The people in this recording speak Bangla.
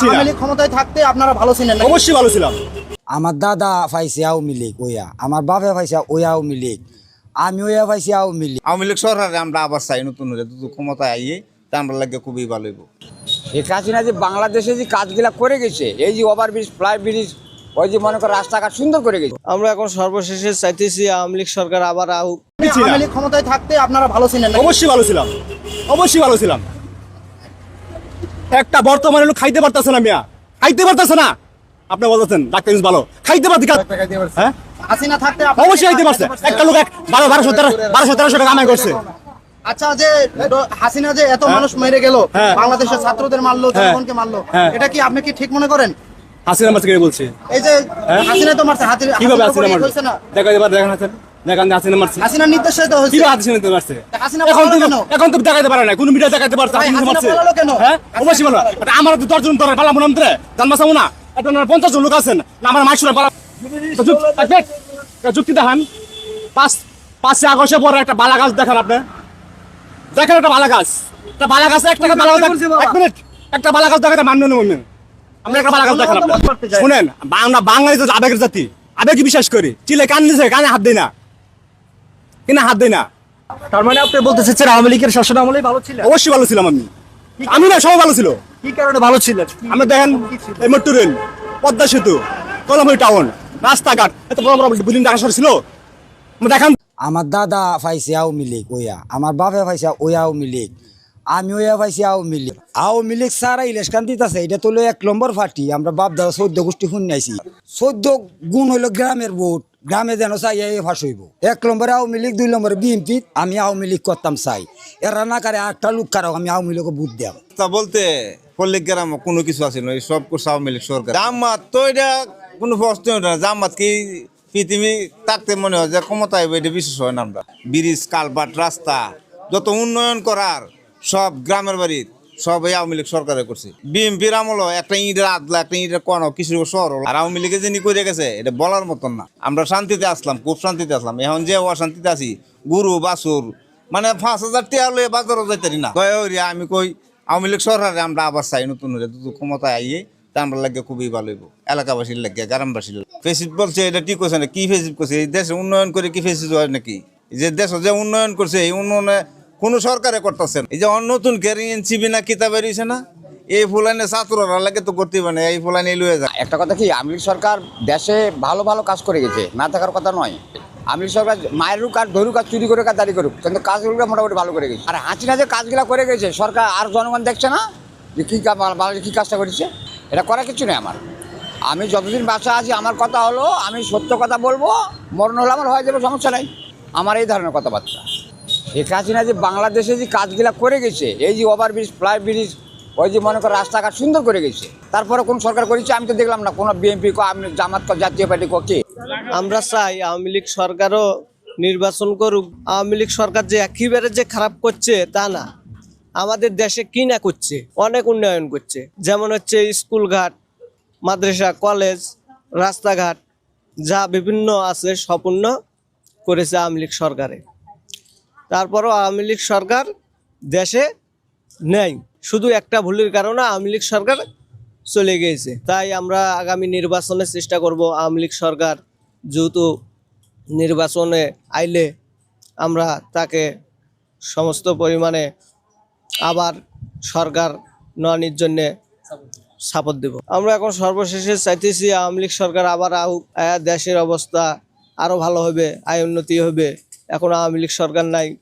ছিলাম। আওয়ামী লীগ ক্ষমতায় থাকতে আপনারা ভালো ছিলেন নাকি? অবশ্যই ভালো ছিলাম। আমার দাদা পাইছে আওয়ামী লীগ ওয়া। আমার বাপে পাইছে ওই আওয়ামী লীগ। আমি ওয়া পাইছি আওয়ামী লীগ। আওয়ামী লীগ সরকারে আমরা আবার চাই নতুন ক্ষমতায় আইয়ে তা আমরা লাগে খুবই ভালো হইব। শেখ হাসিনা যে বাংলাদেশে যে কাজগুলা করে গেছে এই যে ওভার ব্রিজ ফ্লাই ব্রিজ ওই যে মনে করো রাস্তাঘাট সুন্দর করে গেছে। আমরা এখন সর্বশেষে চাইতেছি আওয়ামী লীগ সরকার আবার আহুক। আওয়ামী লীগ ক্ষমতায় থাকতে আপনারা ভালো ছিলেন? অবশ্যই ভালো ছিলাম। অবশ্যই ভালো ছিলাম। একটা বর্তমানে লোক খাইতে পারতেছে না মিয়া। খাইতে পারতেছে না। আপনি বলতেছেন ডাক্তার ভালো। খাইতে পারতে হ্যাঁ? অবশ্যই খাইতে পারছে। একটা লোক এক বারো বারোশো তেরো বারোশো তেরোশো টাকা কামাই করছে। আচ্ছা যে হাসিনা যে এত মানুষ মেরে গেল হ্যাঁ। বাংলাদেশের ছাত্রদের মারলো হ্যাঁ। জনগণকে মারলো হ্যাঁ। এটা কি আপনি কি ঠিক মনে করেন? হাসিনা মারছে বলছে? এই যে হ্যাঁ? হাসিনা তো মারছে হাতির কীভাবে হাসিনা মারছে দেখা এবার দেখেন হাসিনা হাসিনা নির্দেশে তো হয়েছে। হাসিনা দিতে মারছে? এখন পালালো তো কেন? এখন তো দেখাতে পারে না কোন মিডিয়া দেখাতে পারছে ভাই, হাসিনা হাসিনা মারছে পালালো কেন? হ্যাঁ? অবশ্যই ভালো আমার তো দশজন ধরে পালাম মন্ত্রে জানবাসামু না। এটা পঞ্চাশ জন লোক আছেন আমার মাইশুরা পালা তো যুক- এক মিনিট, একটা যুক্তি দেখান। পাঁচ পাঁচে আগস্টে পরে একটা বালা গাছ দেখান আপনি। দেখেন একটা বালা গাছ একটা বালা গাছ একটা বালা গাছ দেখ- এক মিনিট। একটা বালা গাছ দেখাতে মান্য নেই আমরা একটা বালা গাছ দেখান আপনি শুনেন আমরা বাঙালি তো আবেগের জাতি। আবেগে বিশ্বাস করি। চিলে কান দিছে কানে হাত দেয় না। কিনা হাত দেয় না। তার মানে আপনি বলতে চাচ্ছেন আওয়ামী লীগের শাসন আমলেই ভালো ছিল অবশ্যই ভালো ছিলাম আমি। আমি না সবাই ভালো ছিল। কি কারণে ভালো ছিল আমি দেখেন এই মেট্রো রেল পদ্মা সেতু কলমই টাউন রাস্তাঘাট। এত বড় বড় বিল্ডিং দেখা ছিল? আমরা দেখান। আমার দাদা পাইছে আওয়ামী লীগ ওয়া। আমার বাবা পাইছে ওয়া আওয়ামী লীগ। আমি ওয়া পাইছি আওয়ামী লীগ। আওয়ামী লীগ সারা ইলেকশন দিতেছে, এটা তো এক নম্বর পার্টি। আমরা বাপ দাদা চোদ্দ গোষ্ঠী শুনাইছি। চোদ্দ গুণ হইল গ্রামের ভোট, গ্রামে যেন চাই ফাঁস হইব। এক নম্বরে আওয়ামী লীগ, দুই নম্বরে বিএনপি, আমি আওয়ামী লীগ করতাম চাই। এরা না কারে একটা লোক কারও, আমি আওয়ামী লীগকে বুথ দেব তা বলতে পল্লিক গ্রাম কোনো কিছু আছে না, সব করছে আওয়ামী লীগ সরকার। জামাত তো এটা কোনো প্রশ্ন না, জামাত কি পৃথিবী থাকতে মনে হয় যে ক্ষমতা এটা বিশেষ হয় না আমরা। ব্রিজ, কালবাট, রাস্তা, যত উন্নয়ন করার সব গ্রামের বাড়ির সব এই আওয়ামী লীগ সরকারে করছে। বিএনপির আমল একটা ইটের আদলা, একটা ইটের কোন কিছু শহর। আর আওয়ামী লীগে যিনি করে গেছে, এটা বলার মতন না। আমরা শান্তিতে আসলাম, খুব শান্তিতে আসলাম। এখন যে অশান্তিতে আছি, গুরু বাসুর মানে পাঁচ হাজার টিয়া লয়ে বাজারও যাইতারি না। কয় আমি কই, আওয়ামী লীগ সরকারে আমরা আবার চাই নতুন হলে দুটো ক্ষমতায় আইয়ে তা আমরা লাগে খুবই ভালো হইব। এলাকাবাসীর লাগে গ্রামবাসীর ফেসিপ বলছে, এটা ঠিক করছে না, কি ফেসিপ করছে? এই দেশে উন্নয়ন করে কি ফেসিপ হয় নাকি? যে দেশ যে উন্নয়ন করছে, এই উন্নয়নে কোনো সরকারে করতেছে না। এই যে নতুন ক্যারিং এনসিবি না কিতাব বেরিয়েছে না, এই ফুলানে ছাত্ররা লাগে তো করতে পারে এই ফুলানে লুয়ে যায়। একটা কথা কি লীগ সরকার দেশে ভালো ভালো কাজ করে গেছে, না থাকার কথা নয়। লীগ সরকার মায়ের কাজ ধরুক আর চুরি করে কাজ, দাঁড়ি করুক, কিন্তু কাজগুলো মোটামুটি ভালো করে গেছে। আর হাসিনা যে কাজগুলো করে গেছে, সরকার আর জনগণ দেখছে না যে কী কাজ বাংলাদেশে কী কাজটা করেছে। এটা করার কিছু নেই আমার। আমি যতদিন বাসা আছি, আমার কথা হলো, আমি সত্য কথা বলব, মরণ হলে আমার হয়ে যাবে, সমস্যা নাই। আমার এই ধরনের কথাবার্তা। শেখ হাসিনা যে বাংলাদেশে যে কাজগুলা করে গেছে, এই যে ওভারব্রিজ ফ্লাই ব্রিজ ওই যে মনে করো রাস্তাঘাট সুন্দর করে গেছে তারপরে কোন সরকার করেছে আমি তো দেখলাম না, কোনো বিএনপি আমি জামাত জাতীয় পার্টি কো আমরা চাই আওয়ামী লীগ সরকারও নির্বাচন করুক। আওয়ামী লীগ সরকার যে একেবারে যে খারাপ করছে, তা না। আমাদের দেশে কি না করছে, অনেক উন্নয়ন করছে। যেমন হচ্ছে স্কুল ঘাট মাদ্রাসা, কলেজ, রাস্তাঘাট, যা বিভিন্ন আছে সম্পূর্ণ করেছে আওয়ামী লীগ সরকারে। তারপরও আওয়ামী লীগ সরকার দেশে নেই। শুধু একটা ভুলের কারণে আওয়ামী লীগ সরকার চলে গিয়েছে। তাই আমরা আগামী নির্বাচনের চেষ্টা করব আওয়ামী লীগ সরকার যেহেতু নির্বাচনে আইলে আমরা তাকে সমস্ত পরিমাণে আবার সরকার নয়ানির জন্যে সাপোর্ট দেব। আমরা এখন সর্বশেষে চাইতেছি আওয়ামী লীগ সরকার আবার দেশের অবস্থা আরও ভালো হবে, আয় উন্নতি হবে। এখন আওয়ামী লীগ সরকার নাই।